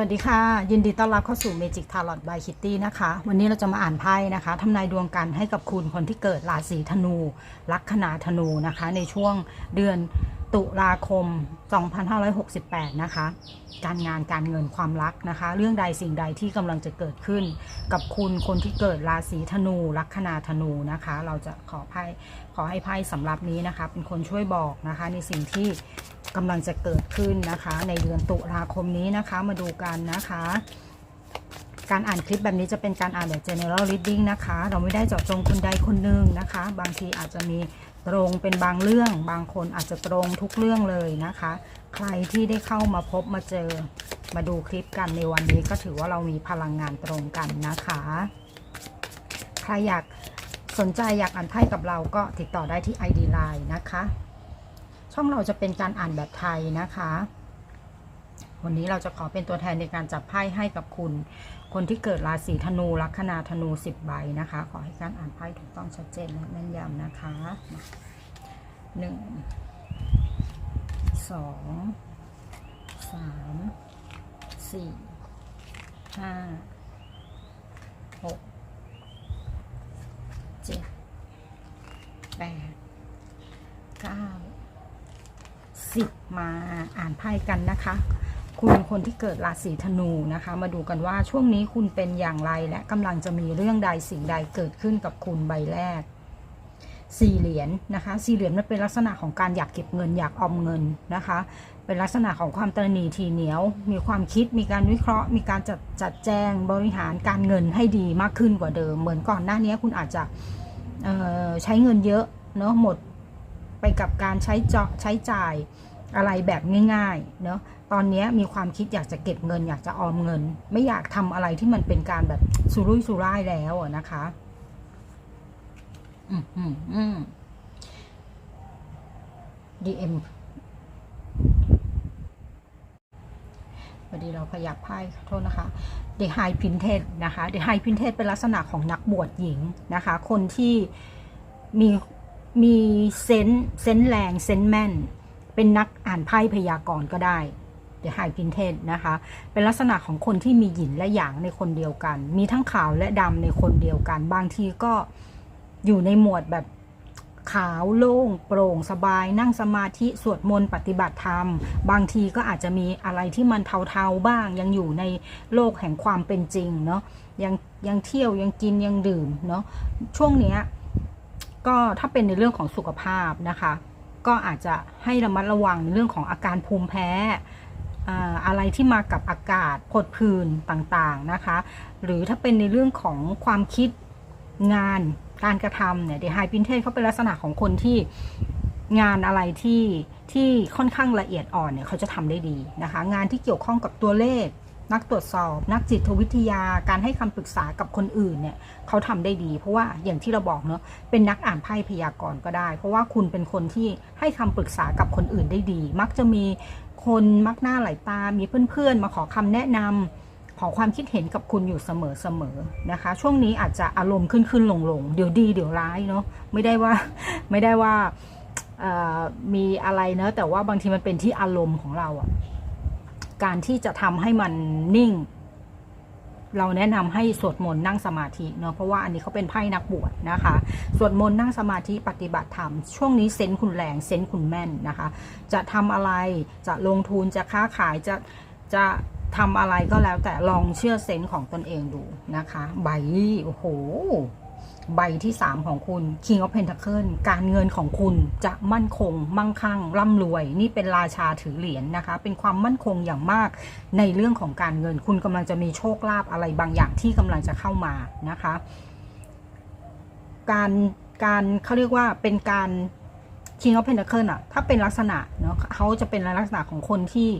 สวัสดีค่ะ ยินดีต้อนรับเข้าสู่ Magic Tarot by Kitty นะคะ วันนี้เราจะมาอ่านไพ่นะคะทำนายดวงกันให้กับคุณคนที่เกิดราศีธนู ลัคนาธนูนะคะ ในช่วงเดือนตุลาคม 2568 นะคะ การงานการเงินความรักนะคะ เรื่องใดสิ่งใดที่กำลังจะเกิดขึ้น กับคุณคนที่เกิดราศีธนู ลัคนาธนูนะคะ เราจะขอไพ่ขอให้ไพ่สำหรับนี้นะคะ เป็นคนช่วยบอกนะคะ ในสิ่งที่ กำลังจะเกิดขึ้นนะคะ ในเดือนตุลาคมนี้นะคะ มาดูกันนะคะ การอ่านคลิปแบบนี้จะเป็นการอ่านแบบ general reading นะคะ เราไม่ได้เจาะจงคนใดคนหนึ่งนะคะ บางทีอาจจะมีตรงเป็นบางเรื่อง บางคนอาจจะตรงทุกเรื่องเลยนะคะ ใครที่ได้เข้ามาพบมาเจอ มาดูคลิปกันในวันนี้ก็ถือว่าเรามีพลังงานตรงกันนะคะ ใครอยากสนใจอยากอ่านไพ่กับเราก็ติดต่อได้ที่ ID Line นะคะ ช่องเราจะเป็นการอ่านแบบไทยนะคะ วันนี้เราจะขอเป็นตัวแทนในการจับไพ่ให้กับคุณ คนที่เกิดราศีธนูลัคนาธนูสิบใบนะคะ ขอให้การอ่านไพ่ถูกต้องชัดเจนและแม่นยำนะคะหนึ่งสองสามสี่ห้าหกเจ็ดแปดเก้า สิบมาอ่านไพ่กันนะคะ คุณคนที่เกิดราศีธนูนะคะ มาดูกันว่าช่วงนี้คุณเป็นอย่างไรและกำลังจะมีเรื่องใดสิ่งใดเกิดขึ้นกับคุณใบแรกสี่เหรียญนะคะสี่เหรียญมันเป็นลักษณะของการอยากเก็บเงินอยากออมเงินนะคะ เป็นลักษณะของความตระหนี่ทีเหนียว มีความคิดมีการวิเคราะห์ มีการจัดจัดแจงบริหารการเงินให้ดีมากขึ้นกว่าเดิม เหมือนก่อนหน้านี้คุณอาจจะใช้เงินเยอะเนาะหมด ไปกับการใช้จใช้จ่ายอะไรแบบง่ายๆเนาะตอนนี้มีความคิดอยากจะเก็บเงิน อยากจะออมเงิน ไม่อยากทำอะไรที่มันเป็นการแบบสุรุ่ยสุร่ายแล้วนะคะอืมอืมอืม DM พอดีเราขยับไพ่ขอโทษนะคะ The High Printed นะคะ The High Printed เป็นลักษณะของนักบวชหญิงนะคะ คนที่มี มีเซนเซนแรงเซนแม่น เป็นนักอ่านไพ่พยากรณ์ก็ได้ The High Printed นะคะ เป็นลักษณะของคนที่มีหยินและหยางในคนเดียวกัน มีทั้งขาวและดำในคนเดียวกัน บางทีก็อยู่ในหมวดแบบขาวโล่งโปร่งสบาย นั่งสมาธิสวดมนต์ปฏิบัติธรรม บางทีก็อาจจะมีอะไรที่มันเทาๆบ้าง ยังอยู่ในโลกแห่งความเป็นจริงเนาะยังยังเที่ยวยังกินยังดื่มเนาะช่วงเนี้ย ก็ถ้าเป็นในเรื่องของสุขภาพนะคะ ก็อาจจะให้ระมัดระวังในเรื่องของอาการภูมิแพ้อ่าอะไรที่มากับอากาศผดผื่นต่างๆนะคะ หรือถ้าเป็นในเรื่องของความคิดงานการกระทำเนี่ยเดไฮพินเทสเขาเป็นลักษณะของคนที่งานอะไรที่ที่ค่อนข้างละเอียดอ่อนเนี่ยเขาจะทำได้ดีนะคะ งานที่เกี่ยวข้องกับตัวเลข นักตรวจสอบ นักจิตวิทยาการให้คำปรึกษากับคนอื่นเนี่ยเขาทำได้ดี เพราะว่าอย่างที่เราบอกเนาะเป็นนักอ่านไพ่พยากรณ์ก็ได้ เพราะว่าคุณเป็นคนที่ให้คำปรึกษากับคนอื่นได้ดี มักจะมีคนมักหน้าไหลตา มีเพื่อนๆ มาขอคำแนะนำขอความคิดเห็นกับคุณอยู่เสมอๆนะคะ ช่วงนี้อาจจะอารมณ์ขึ้นขึ้นลงลงๆเดี๋ยวดีเดี๋ยวร้ายเนาะไม่ได้ว่าไม่ได้ว่ามีอะไรเนอะแต่ว่าบางทีมันเป็นที่อารมณ์ของเราอะ การที่จะทำให้มันนิ่ง เราแนะนำให้สวดมนต์นั่งสมาธิเนาะเพราะว่าอันนี้เขาเป็นไพ่นักบวชนะคะสวดมนต์นั่งสมาธิปฏิบัติธรรมช่วงนี้เซนคุณแรงเซนคุณแม่นนะคะ จะทำอะไรจะลงทุนจะค้าขายจะจะทำอะไรก็แล้วแต่ลองเชื่อเซนของตนเองดูนะคะ ใบโอ้โห ใบที่ 3 ของคุณ King of Pentacle การเงินของคุณจะมั่นคง มั่งคั่ง ร่ำรวย นี่เป็นราชาถือเหรียญนนะคะ เป็นความมั่นคงอย่างมากในเรื่องของการเงิน คุณกำลังจะมีโชคลาภอะไรบางอย่างที่กำลังจะเข้ามานะคะ การการเขาเรียกว่าเป็นการ King of Pentacle อะถ้าเป็นลักษณะเนาะเขาจะเป็นลักษณะของคนที่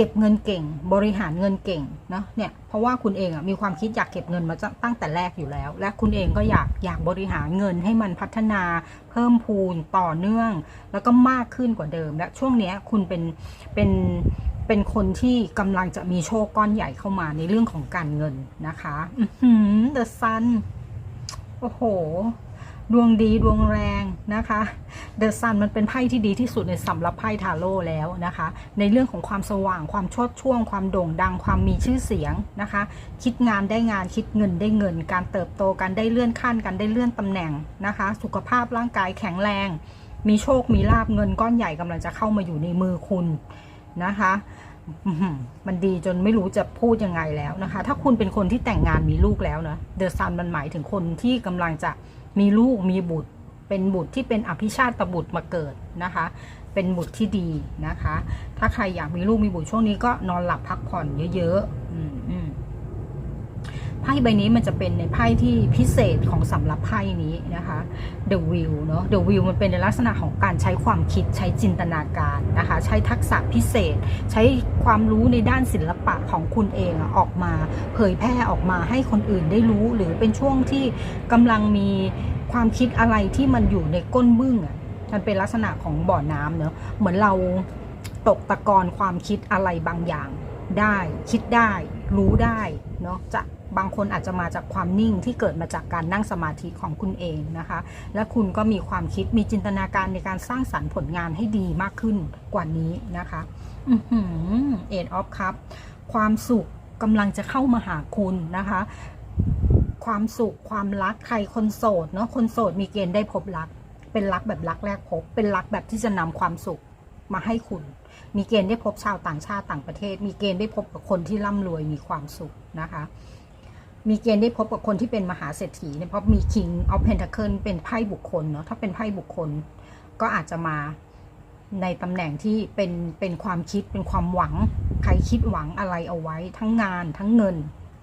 ก็บเงินเก่ง บริหารเงินเก่งเนาะเนี่ยเพราะว่าคุณเองอะมีความคิดอยากเก็บเงินมาตั้งแต่แรกอยู่แล้ว และคุณเองก็อยากอยากบริหารเงินให้มันพัฒนาเพิ่มพูนต่อเนื่อง แล้วก็มากขึ้นกว่าเดิม และช่วงเนี้ยคุณเป็นเป็นเป็นคนที่กำลังจะมีโชคก้อนใหญ่เข้ามาในเรื่องของการเงินนะคะอือหือ The Sun โอ้โห ดวงดีดวงแรงนะคะเดอะซันมันเป็นไพ่ที่ดีที่สุดในสำหรับไพ่ทาโร่แล้วนะคะ ในเรื่องของความสว่างความชดช่วง ความโด่งดังความมีชื่อเสียงนะคะ คิดงานได้งานคิดเงินได้เงิน การเติบโตการได้เลื่อนขั้นการได้เลื่อนตำแหน่งนะคะ สุขภาพร่างกายแข็งแรง มีโชคมีลาบเงินก้อนใหญ่กำลังจะเข้ามาอยู่ในมือคุณนะคะมันดีจนไม่รู้จะพูดยังไงแล้วนะคะ ถ้าคุณเป็นคนที่แต่งงานมีลูกแล้วนะเดอะซันมันหมายถึงคนที่กำลังจะ มีลูกมีบุตร เป็นบุตรที่เป็นอภิชาติบุตรมาเกิดนะคะ เป็นบุตรที่ดีนะคะ ถ้าใครอยากมีลูกมีบุตรช่วงนี้ก็นอนหลับพักผ่อนเยอะๆอืมอืม ไพ่ใบนี้มันจะเป็นในไพ่ที่พิเศษของสำหรับไพ่นี้นะคะ The Wheel เนอะ The Wheel มันเป็นในลักษณะของการใช้ความคิดใช้จินตนาการนะคะ ใช้ทักษะพิเศษ ใช้ความรู้ในด้านศิลปะของคุณเองออกมาเผยแพร่ออกมาให้คนอื่นได้รู้ หรือเป็นช่วงที่กำลังมีความคิดอะไรที่มันอยู่ในก้นบึ้งอะมันเป็นลักษณะของบ่อน้ำเนอะเหมือนเราตกตะกอนความคิดอะไรบางอย่างได้ คิดได้ รู้ได้เนาะจะ บางคนอาจจะมาจากความนิ่งที่เกิดมาจากการนั่งสมาธิของคุณเองนะคะ และคุณก็มีความคิดมีจินตนาการในการสร้างสรรค์ผลงานให้ดีมากขึ้นกว่านี้นะคะเอ็ดออฟคัพความสุขกำลังจะเข้ามาหาคุณนะคะ ความสุขความรักใครคนโสดเนาะคนโสดมีเกณฑ์ได้พบรัก เป็นรักแบบรักแรกพบ เป็นรักแบบที่จะนำความสุขมาให้คุณ มีเกณฑ์ได้พบชาวต่างชาติต่างประเทศ มีเกณฑ์ได้พบกับคนที่ร่ำรวยมีความสุขนะคะ มีเกณฑ์ได้พบกับคนที่เป็นมหาเศรษฐีเนี่ยเพราะมี King of Pentacle เป็นไพ่บุคคลเนาะถ้าเป็นไพ่บุคคล ก็อาจจะมาในตำแหน่งที่เป็นเป็นความคิดเป็นความหวัง ใครคิดหวังอะไรเอาไว้ ทั้งงานทั้งเงิน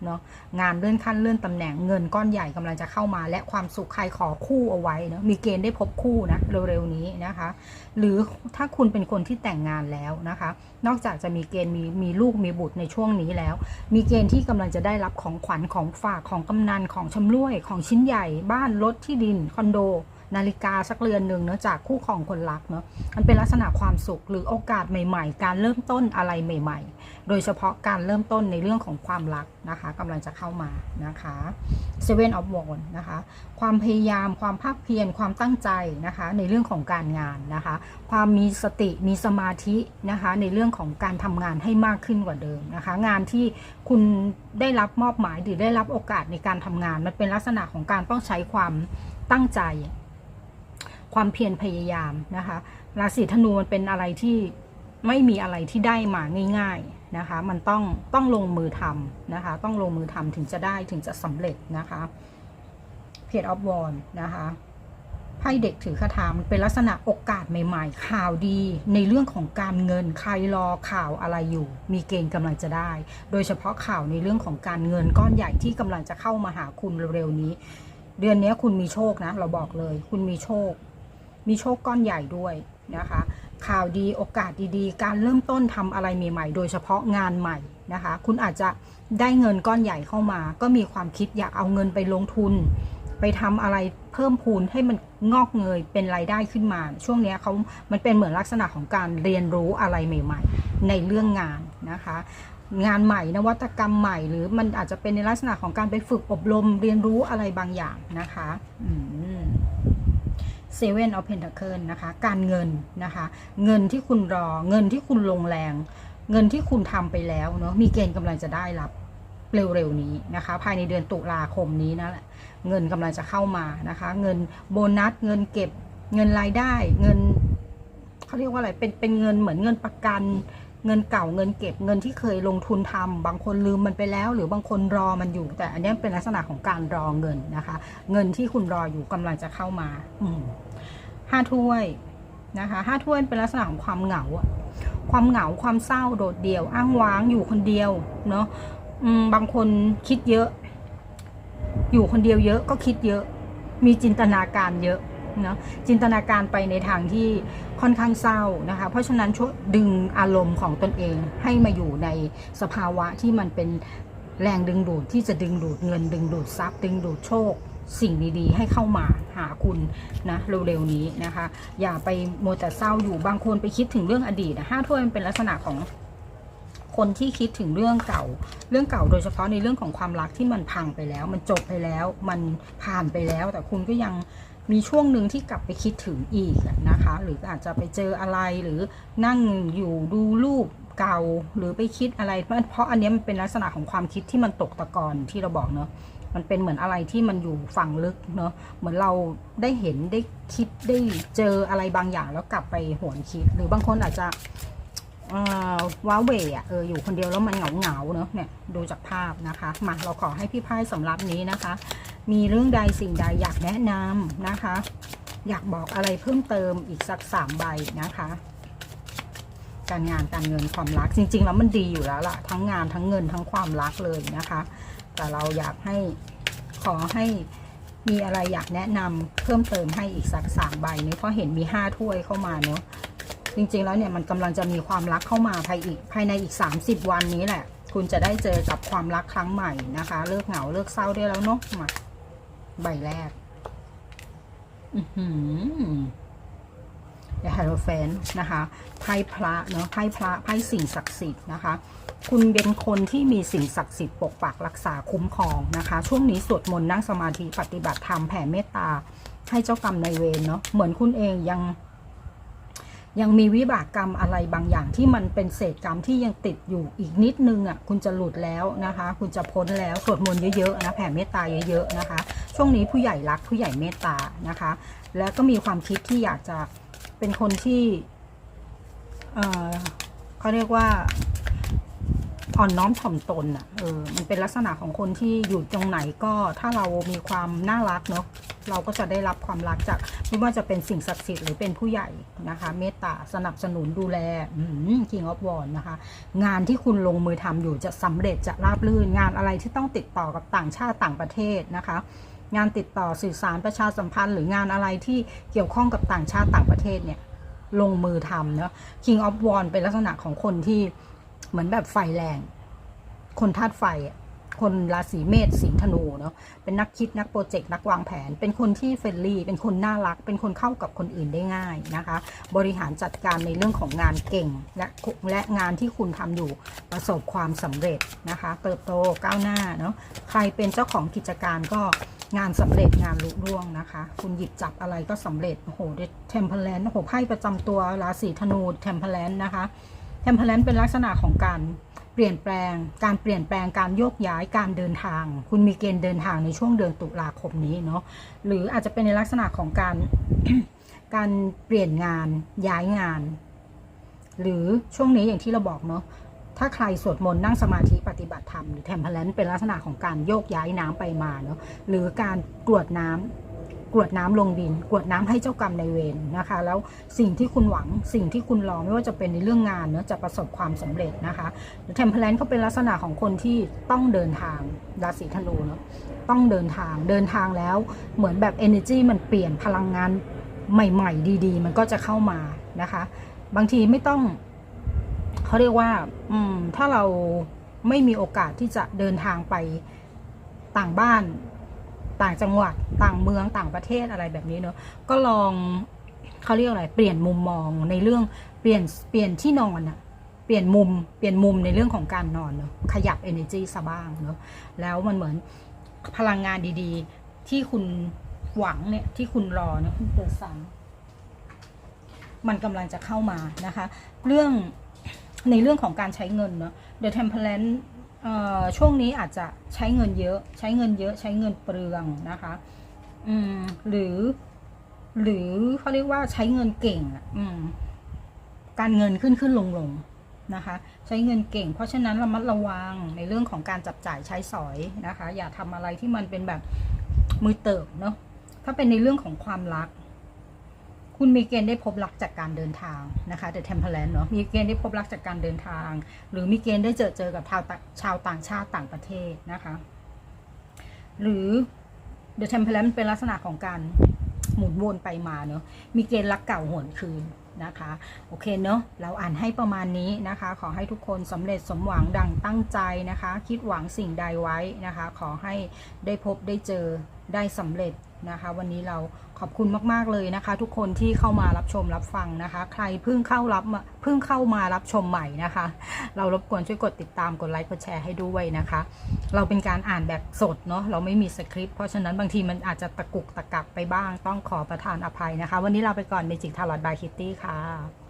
เนาะงานเลื่อนขั้นเลื่อนตำแหน่งเงินก้อนใหญ่กำลังจะเข้ามา และความสุขใครขอคู่เอาไว้เนาะมีเกณฑ์ได้พบคู่นะเร็วๆนี้นะคะ หรือถ้าคุณเป็นคนที่แต่งงานแล้วนะคะ นอกจากจะมีเกณฑ์มีมีลูกมีบุตรในช่วงนี้แล้ว มีเกณฑ์ที่กำลังจะได้รับของขวัญของฝากของกำนันของชำร่วยของชิ้นใหญ่ บ้านรถที่ดินคอนโด นาฬิกาสักเรือนหนึ่งเนาะจากคู่ของคนรักเนาะมันเป็นลักษณะความสุขหรือโอกาสใหม่ ๆ การเริ่มต้นอะไรใหม่ ๆ โดยเฉพาะการเริ่มต้นในเรื่องของความรักนะคะกำลังจะเข้ามานะคะ Seven of Wands นะคะความพยายามความภาคเพียรความตั้งใจนะคะในเรื่องของการงานนะคะ ความมีสติมีสมาธินะคะในเรื่องของการทำงานให้มากขึ้นกว่าเดิมนะคะ งานที่คุณได้รับมอบหมายหรือได้รับโอกาสในการทำงาน มันเป็นลักษณะของการต้องใช้ความตั้งใจ ความเพียรพยายามนะคะราศีธนูมันเป็นอะไรที่ไม่มีอะไรที่ได้มาง่ายๆนะคะ มันต้องต้องลงมือทำนะคะ ต้องลงมือทำถึงจะได้ถึงจะสำเร็จนะคะเพจออฟวอนนะคะไพ่เด็กถือคาถามันเป็นลักษณะโอกาสใหม่ ๆ ข่าวดีในเรื่องของการเงินใครรอข่าวอะไรอยู่ มีเกณฑ์กำลังจะได้ โดยเฉพาะข่าวในเรื่องของการเงินก้อนใหญ่ที่กำลังจะเข้ามาหาคุณเร็วๆนี้ เดือนนี้คุณมีโชคนะ เราบอกเลย คุณมีโชค มีโชคก้อนใหญ่ด้วยนะคะ ข่าวดีโอกาสดีๆ การเริ่มต้นทำอะไรใหม่ๆ โดยเฉพาะงานใหม่นะคะ คุณอาจจะได้เงินก้อนใหญ่เข้ามา ก็มีความคิดอยากเอาเงินไปลงทุน ไปทำอะไรเพิ่มพูนให้มันงอกเงยเป็นรายได้ขึ้นมา ช่วงนี้เขามันเป็นเหมือนลักษณะของการเรียนรู้อะไรใหม่ ๆ ในเรื่องงานนะคะ งานใหม่นวัตกรรมใหม่ หรือมันอาจจะเป็นในลักษณะของการไปฝึกอบรมเรียนรู้อะไรบางอย่างนะคะอืม เซเว่นออฟเพนทาเคิลนะคะ การเงินนะคะ เงินที่คุณรอ เงินที่คุณลงแรง เงินที่คุณทำไปแล้วเนาะ มีเกณฑ์กำลังจะได้รับเร็วๆนี้นะคะ ภายในเดือนตุลาคมนี้นะเงินกำลังจะเข้ามานะคะ เงินโบนัส เงินเก็บ เงินรายได้ เงินเขาเรียกว่าอะไร เป็น เป็นเงินเหมือนเงินประกันเงินเก่าเงินเก็บเงินที่เคยลงทุนทำบางคนลืมมันไปแล้ว หรือบางคนรอมันอยู่ แต่อันนี้เป็นลักษณะของการรอเงินนะคะ เงินที่คุณรออยู่กำลังจะเข้ามา อืม ห้าถ้วยนะคะห้าถ้วยเป็นลักษณะของความเหงา ความเหงาความเศร้าโดดเดี่ยว อ้างว้างอยู่คนเดียวเนาะบางคนคิดเยอะ อยู่คนเดียวเยอะก็คิดเยอะ มีจินตนาการเยอะเนาะจินตนาการไปในทางที่ค่อนข้างเศร้านะคะ เพราะฉะนั้นช่วยดึงอารมณ์ของตนเองให้มาอยู่ในสภาวะที่มันเป็นแรงดึงดูดที่จะดึงดูดเงินดึงดูดทรัพย์ ดึงดูดโชค สิ่งดีๆ ให้เข้ามาหาคุณนะเร็วๆนี้นะคะ อย่าไปโมวแต่เศร้าอยู่บางคนไปคิดถึงเรื่องอดีตนะห้าถ้วยมันเป็นลักษณะของคนที่คิดถึงเรื่องเก่า เรื่องเก่าโดยเฉพาะในเรื่องของความรักที่มันพังไปแล้ว มันจบไปแล้ว มันผ่านไปแล้ว แต่คุณก็ยังมีช่วงหนึ่งที่กลับไปคิดถึงอีกนะคะ หรืออาจจะไปเจออะไรหรือนั่งอยู่ดูรูปเก่าหรือไปคิดอะไร เพราะเพราะอันนี้มันเป็นลักษณะของความคิดที่มันตกตะกอนที่เราบอกเนาะ มันเป็นเหมือนอะไรที่มันอยู่ฝั่งลึกเนาะเหมือนเราได้เห็นได้คิดได้เจออะไรบางอย่างแล้วกลับไปหวนคิด หรือบางคนอาจจะว้าเวอะเอออยู่คนเดียวแล้วมันเหงาเหงาเนาะเนี่ยดูจากภาพนะคะมาเราขอให้พี่ไพ่สำรับนี้นะคะ มีเรื่องใดสิ่งใดอยากแนะนำนะคะ อยากบอกอะไรเพิ่มเติมอีกสักสามใบนะคะการงานการเงินความรักจริง ๆ แล้วมันดีอยู่แล้วล่ะทั้งงานทั้งเงินทั้งความรักเลยนะคะ แต่เราอยากให้ขอให้มีอะไรอยากแนะนำเพิ่มเติมให้อีกสักสามใบนี้เพราะเห็นมีห้าถ้วยเข้ามาเนอะจริงๆแล้วเนี่ยมันกำลังจะมีความรักเข้ามาภายอีกภายในอีก 30 วันนี้แหละ คุณจะได้เจอกับความรักครั้งใหม่นะคะ เลิกเหงาเลิกเศร้าได้แล้วเนาะมาใบแรก อือหือ The h i e r o p h a n t นะคะไพ่พระเนาะไพ่พระไพ่สิ่งศักดิ์สิทธิ์นะคะคุณเป็นคนที่มีสิ่งศักดิ์สิทธิ์ปกปักรักษาคุ้มครองนะคะ ช่วงนี้สวดมนต์นั่งสมาธิปฏิบัติธรรมแผ่เมตตาให้เจ้ากรรมนายเวรเนาะเหมือนคุณเองยัง ยังมีวิบากกรรมอะไรบางอย่างที่มันเป็นเศษกรรมที่ยังติดอยู่อีกนิดนึงอะ่ะคุณจะหลุดแล้วนะคะ คุณจะพ้นแล้วสวดมนต์เยอะๆนะแผ่เมตตาเยอะๆนะคะ ช่วงนี้ผู้ใหญ่รักผู้ใหญ่เมตตานะคะ แล้วก็มีความคิดที่อยากจะ เป็นคนที่เออเขาเรียกว่าอ่อนน้อมถ่อมตนอะ เออ มันเป็นลักษณะของคนที่อยู่ตรงไหนก็ถ้าเรามีความน่ารักเนาะ เราก็จะได้รับความรักจากไม่ว่าจะเป็นสิ่งศักดิ์สิทธิ์หรือเป็นผู้ใหญ่นะคะ เมตตาสนับสนุนดูแลอืม King of w a n d นะคะ งานที่คุณลงมือทำอยู่จะสำเร็จจะราบรื่น งานอะไรที่ต้องติดต่อกับต่างชาติต่างประเทศนะคะ งานติดต่อสื่อสารประชาสัมพันธ์ หรืองานอะไรที่เกี่ยวข้องกับต่างชาติต่างประเทศเนี่ยลงมือทำเนาะ King of w a n เป็นลักษณะของคนที่เหมือนแบบไฟแรง คนธาตุไฟอะคนราศีเมษสิงห์ธนูเนาะเป็นนักคิดนักโปรเจกต์นักวางแผน เป็นคนที่เฟรนลี่เป็นคนน่ารัก เป็นคนเข้ากับคนอื่นได้ง่ายนะคะ บริหารจัดการในเรื่องของงานเก่ง และและงานที่คุณทำอยู่ประสบความสำเร็จนะคะ เติบโตก้าวหน้าเนาะใครเป็นเจ้าของกิจการก็ งานสำเร็จงานลุล่วงนะคะ คุณหยิบจับอะไรก็สำเร็จโอ้โหเทมเพลนโอ้โหไพ่ประจำตัวราศีธนูเทมเพลนนะคะเทมเพลนเป็นลักษณะของการเปลี่ยนแปลง การเปลี่ยนแปลงการโยกย้ายการเดินทาง คุณมีเกณฑ์เดินทางในช่วงเดือนตุลาคมนี้เนาะหรืออาจจะเป็นในลักษณะของการการเปลี่ยนงานย้ายงาน หรือช่วงนี้อย่างที่เราบอกเนาะ ถ้าใครสวดมนต์นั่งสมาธิปฏิบัติธรรมหรือแทมเพลนเป็นลักษณะของการโยกย้ายน้ำไปมาเนาะหรือการกรวดน้ำกรวดน้ำลงดิน กรวดน้ำให้เจ้ากรรมในเวรนะคะ แล้วสิ่งที่คุณหวังสิ่งที่คุณรอไม่ว่าจะเป็นในเรื่องงานเนาะจะประสบความสำเร็จนะคะเทมเพลนเขาเป็นลักษณะของคนที่ต้องเดินทางราศีธนูเนาะต้องเดินทางเดินทางแล้วเหมือนแบบ energy มันเปลี่ยนพลังงานใหม่ ๆ ดี ๆ มันก็จะเข้ามานะคะ บางทีไม่ต้อง เขาเรียกว่า อืม ถ้าเราไม่มีโอกาสที่จะเดินทางไปต่างบ้าน ต่างจังหวัด ต่างเมืองต่างประเทศอะไรแบบนี้เนอะก็ลองเขาเรียกอะไร เปลี่ยนมุมมองในเรื่องเปลี่ยนเปลี่ยนที่นอนอะเปลี่ยนมุมเปลี่ยนมุมในเรื่องของการนอนเนอะขยับ energy ซะบ้างเนอะแล้วมันเหมือนพลังงานดีๆ ที่คุณหวังเนี่ยที่คุณรอเนี่ยคุณเปิดซันมันกำลังจะเข้ามานะคะ เรื่อง ในเรื่องของการใช้เงินเนาะ The Temperance ช่วงนี้อาจจะใช้เงินเยอะ ใช้เงินเยอะ ใช้เงินเปลืองนะคะหรือ หรือเขาเรียกว่าใช้เงินเก่งการเงินขึ้นขึ้นลงลงนะคะ ใช้เงินเก่ง เพราะฉะนั้นระมัดระวังในเรื่องของการจับจ่ายใช้สอยนะคะ อย่าทำอะไรที่มันเป็นแบบมือเติบเนาะถ้าเป็นในเรื่องของความรัก คุณมีเกณฑ์ได้พบรักจากการเดินทางนะคะ The Temperance เนาะมีเกณฑ์ได้พบรักจากการเดินทาง หรือมีเกณฑ์ได้เจอเจอกับชาวต่างชาวต่างชาติต่างประเทศนะคะหรือ The Temperance เป็นลักษณะของการหมุนวนไปมาเนาะมีเกณฑ์รักเก่าหวนคืนนะคะ โอเคเนาะเราอ่านให้ประมาณนี้นะคะ ขอให้ทุกคนสำเร็จสมหวังดังตั้งใจนะคะ คิดหวังสิ่งใดไว้นะคะ ขอให้ได้พบได้เจอ ได้สำเร็จนะคะ วันนี้เราขอบคุณมาก ๆ เลยนะคะ ทุกคนที่เข้ามารับชมรับฟังนะคะ ใครเพิ่งเข้ารับเพิ่งเข้ามารับชมใหม่นะคะ เรารบกวนช่วยกดติดตามกดไลค์กดแชร์ให้ด้วยนะคะ เราเป็นการอ่านแบบสดเนาะเราไม่มีสคริปต์เพราะฉะนั้นบางทีมันอาจจะตะกุกตะกักไปบ้างต้องขอประทานอภัยนะคะ วันนี้เราไปก่อนเมจิกทาร์ลอตบายคิตตี้ค่ะ